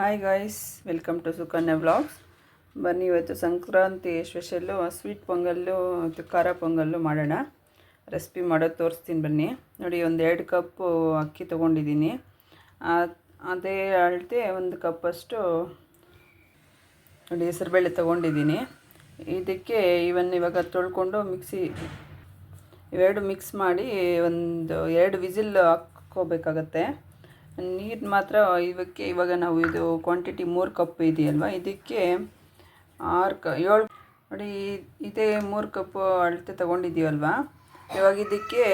Hi guys welcome to Sukanya blogs ಬನ್ನಿ ಇವತ್ತು Sankranti special sweet pongal ಮತ್ತು ಖಾರ ಪೊಂಗಲ್ಲು ಮಾಡೋಣ. ರೆಸಿಪಿ ಮಾಡೋದು ತೋರಿಸ್ತೀನಿ ಬನ್ನಿ. ನೋಡಿ ಒಂದು ಎರಡು ಕಪ್ಪು ಅಕ್ಕಿ ತೊಗೊಂಡಿದ್ದೀನಿ. ಅದೇ ಅಳತೆ ಒಂದು ಕಪ್ಪಷ್ಟು ನೋಡಿ, ಹೆಸರುಬೇಳೆ ತೊಗೊಂಡಿದ್ದೀನಿ. ಇದಕ್ಕೆ ಇವನ್ ಇವಾಗ ತೊಳ್ಕೊಂಡು ಮಿಕ್ಸಿ, ಇವೆರಡು ಮಿಕ್ಸ್ ಮಾಡಿ ಒಂದು ಎರಡು ವಿಸಿಲ್ ಹಾಕ್ಕೋಬೇಕಾಗತ್ತೆ. ನೀರು ಮಾತ್ರ ಇವಕ್ಕೆ, ಇವಾಗ ನಾವು ಇದು ಕ್ವಾಂಟಿಟಿ ಮೂರು ಕಪ್ ಇದೆಯಲ್ವಾ? ಇದಕ್ಕೆ ಆರು ಕ, ಏಳು, ನೋಡಿ ಇದೇ ಮೂರು ಕಪ್ ಅಳತೆ ತೊಗೊಂಡಿದ್ದೀವಲ್ವ? ಇವಾಗ ಇದಕ್ಕೆ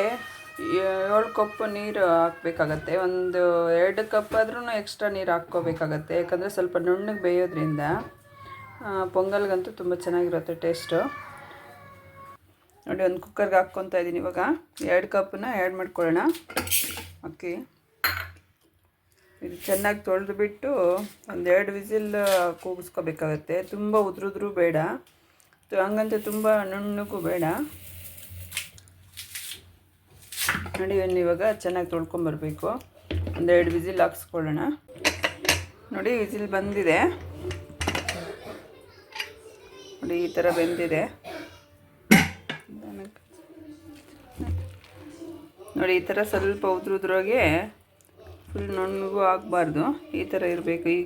ಏಳು ಕಪ್ ನೀರು ಹಾಕ್ಬೇಕಾಗತ್ತೆ. ಒಂದು ಎರಡು ಕಪ್ ಆದ್ರೂ ಎಕ್ಸ್ಟ್ರಾ ನೀರು ಹಾಕ್ಕೋಬೇಕಾಗತ್ತೆ. ಯಾಕಂದರೆ ಸ್ವಲ್ಪ ನುಣ್ಣಗೆ ಬೇಯೋದ್ರಿಂದ ಪೊಂಗಲ್ಗಂತೂ ತುಂಬ ಚೆನ್ನಾಗಿರುತ್ತೆ ಟೇಸ್ಟು ನೋಡಿ, ಒಂದು ಕುಕ್ಕರ್ಗೆ ಹಾಕ್ಕೊತಾ ಇದ್ದೀನಿ ಇವಾಗ. ಎರಡು ಕಪ್ಪನ್ನ ಆ್ಯಡ್ ಮಾಡ್ಕೊಳ್ಳೋಣ. ಅಕ್ಕಿ ಇದು ಚೆನ್ನಾಗಿ ತೊಳೆದು ಬಿಟ್ಟು ಒಂದೆರಡು ವಿಸಿಲ್ ಕೂಗಿಸ್ಕೋಬೇಕಾಗತ್ತೆ. ತುಂಬ ಉದ್ರುದ್ರೂ ಬೇಡ. ಹಂಗಂತ ತುಂಬ ನುಣ್ಣಗೂ ಬೇಡ. ನೋಡಿ ಇವಾಗ ಚೆನ್ನಾಗಿ ತೊಳ್ಕೊಂಬರ್ಬೇಕು. ಒಂದೆರಡು ವಿಸಿಲ್ ಹಾಕ್ಸ್ಕೊಳ್ಳೋಣ. ನೋಡಿ, ವಿಸಿಲ್ ಬಂದಿದೆ. ನೋಡಿ, ಈ ಥರ ಬೆಂದಿದೆ. ನೋಡಿ, ಈ ಥರ ಸ್ವಲ್ಪ ಉದ್ರುದ್ರಾಗೆ ಫುಲ್ ನುಣ್ಣಗೂ ಆಗಬಾರ್ದು. ಈ ಥರ ಇರಬೇಕು. ಈ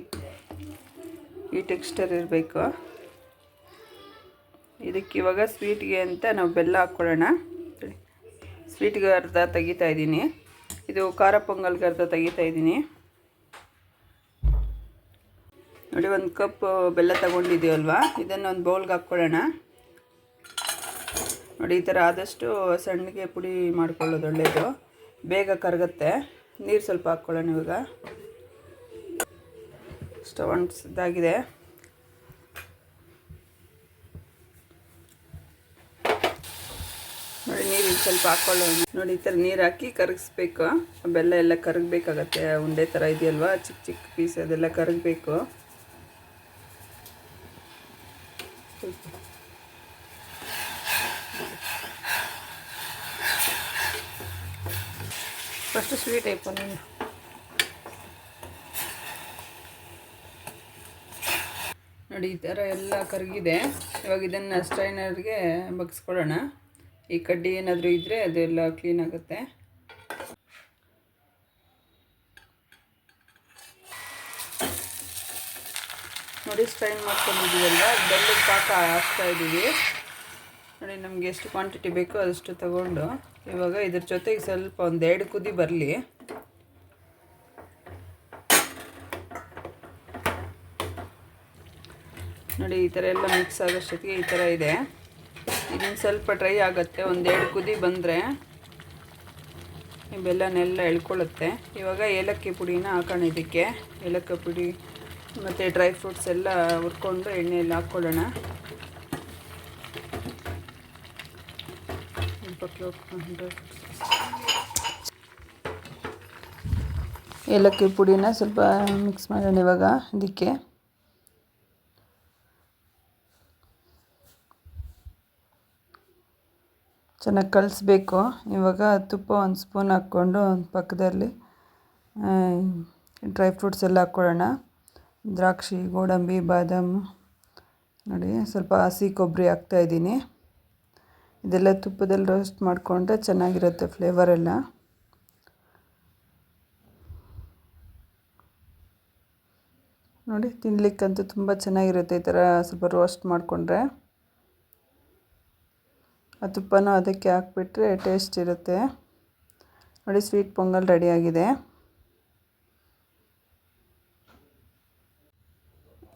ಈ ಟೆಕ್ಸ್ಚರ್ ಇರಬೇಕು. ಇದಕ್ಕೆ ಇವಾಗ ಸ್ವೀಟ್ಗೆ ಅಂತ ನಾವು ಬೆಲ್ಲ ಹಾಕ್ಕೊಳ್ಳೋಣ. ಸ್ವೀಟ್ಗೆ ಅರ್ಧ ತೆಗಿತಾ ಇದ್ದೀನಿ. ಇದು ಖಾರ ಪೊಂಗಲ್ಗೆ ಅರ್ಧ ತೆಗಿತಾ ಇದ್ದೀನಿ. ನೋಡಿ, ಒಂದು ಕಪ್ ಬೆಲ್ಲ ತಗೊಂಡಿದ್ದೀವಲ್ವಾ ಇದನ್ನು ಒಂದು ಬೌಲ್ಗೆ ಹಾಕ್ಕೊಳ್ಳೋಣ. ನೋಡಿ, ಈ ಥರ ಆದಷ್ಟು ಸಣ್ಣಗೆ ಪುಡಿ ಮಾಡ್ಕೊಳ್ಳೋದು ಒಳ್ಳೆಯದು ಬೇಗ ಕರಗುತ್ತೆ. ನೀರು ಸ್ವಲ್ಪ ಹಾಕ್ಕೊಳ್ಳೋಣ ಇವಾಗ. ಸ್ಟವ್ ಅಂಟಿಸಿದ್ದಾಗಿದೆ ನೋಡಿ, ನೀರು ಸ್ವಲ್ಪ ಹಾಕ್ಕೊಳ್ಳೋಣ. ನೋಡಿ, ಈ ಥರ ನೀರು ಹಾಕಿ ಕರಗಿಸ್ಬೇಕು. ಬೆಲ್ಲ ಎಲ್ಲ ಕರಗಬೇಕಾಗತ್ತೆ. ಉಂಡೆ ಥರ ಇದೆಯಲ್ವಾ? ಚಿಕ್ಕ ಚಿಕ್ಕ ಪೀಸ್ ಅದೆಲ್ಲ ಕರಗಬೇಕು. ಸ್ವೀಟ್ ಐಪೋ ನೀನು ನೋಡಿ, ಈ ಥರ ಎಲ್ಲ ಕರಗಿದೆ. ಇವಾಗ ಇದನ್ನು ಸ್ಟ್ರೈನರ್ಗೆ ಬಗ್ಸ್ಕೊಳ್ಳೋಣ. ಈ ಕಡ್ಡಿ ಏನಾದರೂ ಇದ್ದರೆ ಅದೆಲ್ಲ ಕ್ಲೀನ್ ಆಗುತ್ತೆ. ನೋಡಿ ಸ್ಟ್ರೈನ್ ಮಾಡ್ಕೊಂಡಿದ್ದೀವಲ್ಲ ಬೆಲ್ಲದ ಪಾಕ ಹಾಕ್ತಾ ಇದ್ದೀವಿ. ನೋಡಿ, ನಮಗೆ ಎಷ್ಟು ಕ್ವಾಂಟಿಟಿ ಬೇಕೋ ಅದಷ್ಟು ತಗೊಂಡು. ಇವಾಗ ಇದ್ರ ಜೊತೆಗೆ ಸ್ವಲ್ಪ ಒಂದೆರಡು ಕುದಿ ಬರಲಿ. ನೋಡಿ, ಈ ಥರ ಎಲ್ಲ ಮಿಕ್ಸ್ ಆಗೋಷ್ಟೊತ್ತಿಗೆ ಈ ಥರ ಇದೆ. ಇದನ್ನು ಸ್ವಲ್ಪ ಡ್ರೈ ಆಗುತ್ತೆ ಒಂದೆರಡು ಕುದಿ ಬಂದರೆ ಬೆಲ್ಲನೆಲ್ಲ ಎಳ್ಕೊಳ್ಳುತ್ತೆ. ಇವಾಗ ಏಲಕ್ಕಿ ಪುಡಿನ ಹಾಕೋಣ ಇದಕ್ಕೆ. ಏಲಕ್ಕಿ ಪುಡಿ ಮತ್ತು ಡ್ರೈ ಫ್ರೂಟ್ಸ್ ಎಲ್ಲ ಹುರ್ಕೊಂಡು ಎಣ್ಣೆಯಲ್ಲಿ ಹಾಕ್ಕೊಳ್ಳೋಣ. ಏಲಕ್ಕಿ ಪುಡಿನ ಸ್ವಲ್ಪ ಮಿಕ್ಸ್ ಮಾಡೋಣ ಇವಾಗ ಇದಕ್ಕೆ ಚೆನ್ನಾಗಿ ಕಲಿಸ್ಬೇಕು. ಇವಾಗ ತುಪ್ಪ ಒಂದು ಸ್ಪೂನ್ ಹಾಕ್ಕೊಂಡು ಒಂದು ಪಕ್ಕದಲ್ಲಿ ಡ್ರೈ ಫ್ರೂಟ್ಸ್ ಎಲ್ಲ ಹಾಕ್ಕೊಳ್ಳೋಣ. ದ್ರಾಕ್ಷಿ, ಗೋಡಂಬಿ, ಬಾದಾಮಿ, ನೋಡಿ, ಸ್ವಲ್ಪ ಹಸಿ ಕೊಬ್ಬರಿ ಹಾಕ್ತಾಯಿದ್ದೀನಿ ಇದೆಲ್ಲ ತುಪ್ಪದಲ್ಲಿ ರೋಸ್ಟ್ ಮಾಡಿಕೊಂಡ್ರೆ ಚೆನ್ನಾಗಿರುತ್ತೆ ಫ್ಲೇವರ್ ಎಲ್ಲ. ನೋಡಿ ತಿನ್ನಲಿಕ್ಕಂತೂ ತುಂಬ ಚೆನ್ನಾಗಿರುತ್ತೆ ಈ ಥರ ಸ್ವಲ್ಪ ರೋಸ್ಟ್ ಮಾಡಿಕೊಂಡ್ರೆ. ಆ ತುಪ್ಪನೂ ಅದಕ್ಕೆ ಹಾಕ್ಬಿಟ್ರೆ ಟೇಸ್ಟ್ ಇರುತ್ತೆ. ನೋಡಿ ಸ್ವೀಟ್ ಪೊಂಗಲ್ ರೆಡಿಯಾಗಿದೆ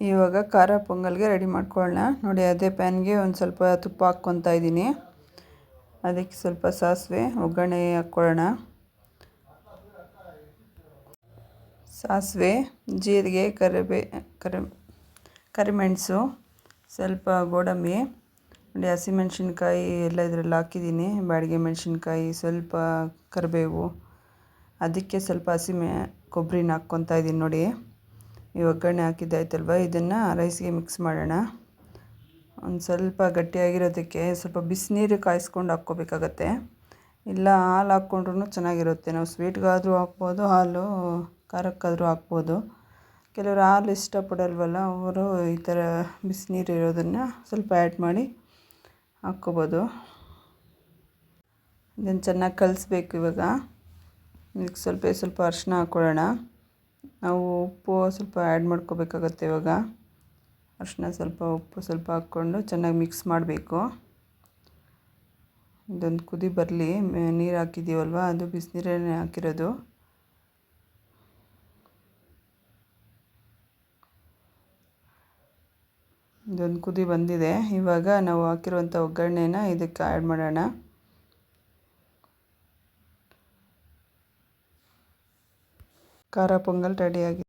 ಇವಾಗ ಖಾರ ಪೊಂಗಲ್ಗೆ ರೆಡಿ ಮಾಡ್ಕೊಳ್ಳೋಣ. ನೋಡಿ, ಅದೇ ಪ್ಯಾನ್ಗೆ ಒಂದು ಸ್ವಲ್ಪ ತುಪ್ಪ ಹಾಕ್ಕೊತಾ ಇದ್ದೀನಿ. ಅದಕ್ಕೆ ಸ್ವಲ್ಪ ಸಾಸಿವೆ, ಒಗ್ಗರಣೆ ಹಾಕ್ಕೊಳ್ಳೋಣ. ಸಾಸಿವೆ, ಜೀರಿಗೆ, ಕರಿಬೇ, ಕರಿ, ಕರಿಮೆಣಸು, ಸ್ವಲ್ಪ ಗೋಡಂಬಿ, ನೋಡಿ ಹಸಿಮೆಣ್ಸಿನ್ಕಾಯಿ ಎಲ್ಲ ಇದರಲ್ಲಿ ಹಾಕಿದ್ದೀನಿ, ಬಾಡಿಗೆ ಮೆಣಸಿನ್ಕಾಯಿ, ಸ್ವಲ್ಪ ಕರಿಬೇವು, ಅದಕ್ಕೆ ಸ್ವಲ್ಪ ಹಸಿಮೆ, ಕೊಬ್ಬರಿನ ಹಾಕ್ಕೊತಾ ಇದ್ದೀನಿ ನೋಡಿ. ಈ ಒಗ್ಗರಣೆ ಹಾಕಿದ್ದಾಯ್ತಲ್ವ ಇದನ್ನು ರೈಸ್ಗೆ ಮಿಕ್ಸ್ ಮಾಡೋಣ. ಒಂದು ಸ್ವಲ್ಪ ಗಟ್ಟಿಯಾಗಿರೋದಕ್ಕೆ ಸ್ವಲ್ಪ ಬಿಸಿನೀರು ಕಾಯಿಸ್ಕೊಂಡು ಹಾಕ್ಕೋಬೇಕಾಗತ್ತೆ. ಇಲ್ಲ, ಹಾಲು ಹಾಕ್ಕೊಂಡ್ರೂ ಚೆನ್ನಾಗಿರುತ್ತೆ. ನಾವು ಸ್ವೀಟ್ಗಾದರೂ ಹಾಕ್ಬೋದು, ಹಾಲು ಖಾರಕ್ಕಾದರೂ ಹಾಕ್ಬೋದು. ಕೆಲವರು ಹಾಲು ಇಷ್ಟಪಡಲ್ವಲ್ಲ, ಅವರು ಈ ಥರ ಬಿಸಿನೀರು ಇರೋದನ್ನು ಸ್ವಲ್ಪ ಆ್ಯಡ್ ಮಾಡಿ ಹಾಕ್ಕೋಬೋದು. ಇದನ್ನು ಚೆನ್ನಾಗಿ ಕಲಿಸ್ಬೇಕು ಇವಾಗ. ಇದಕ್ಕೆ ಸ್ವಲ್ಪ ಸ್ವಲ್ಪ ಅರಿಶಿನ ಹಾಕ್ಕೊಳ್ಳೋಣ. ನಾವು ಉಪ್ಪು ಸ್ವಲ್ಪ ಆ್ಯಡ್ ಮಾಡ್ಕೋಬೇಕಾಗತ್ತೆ ಇವಾಗ. ಅರಿಶಿನ ಸ್ವಲ್ಪ ಉಪ್ಪು ಸ್ವಲ್ಪ ಹಾಕ್ಕೊಂಡು ಚೆನ್ನಾಗಿ ಮಿಕ್ಸ್ ಮಾಡಬೇಕು. ಇದೊಂದು ಕುದಿ ಬರಲಿ ನೀರು ಹಾಕಿದ್ದೀವಲ್ವ ಅದು ಬಿಸಿನೀರೇ ಹಾಕಿರೋದು. ಇದೊಂದು ಕುದಿ ಬಂದಿದೆ. ಇವಾಗ ನಾವು ಹಾಕಿರುವಂಥ ಒಗ್ಗರಣೆನ ಇದಕ್ಕೆ ಆ್ಯಡ್ ಮಾಡೋಣ. ಖಾರ ಪೊಂಗಲ್ ರೆಡಿಯಾಗಿದೆ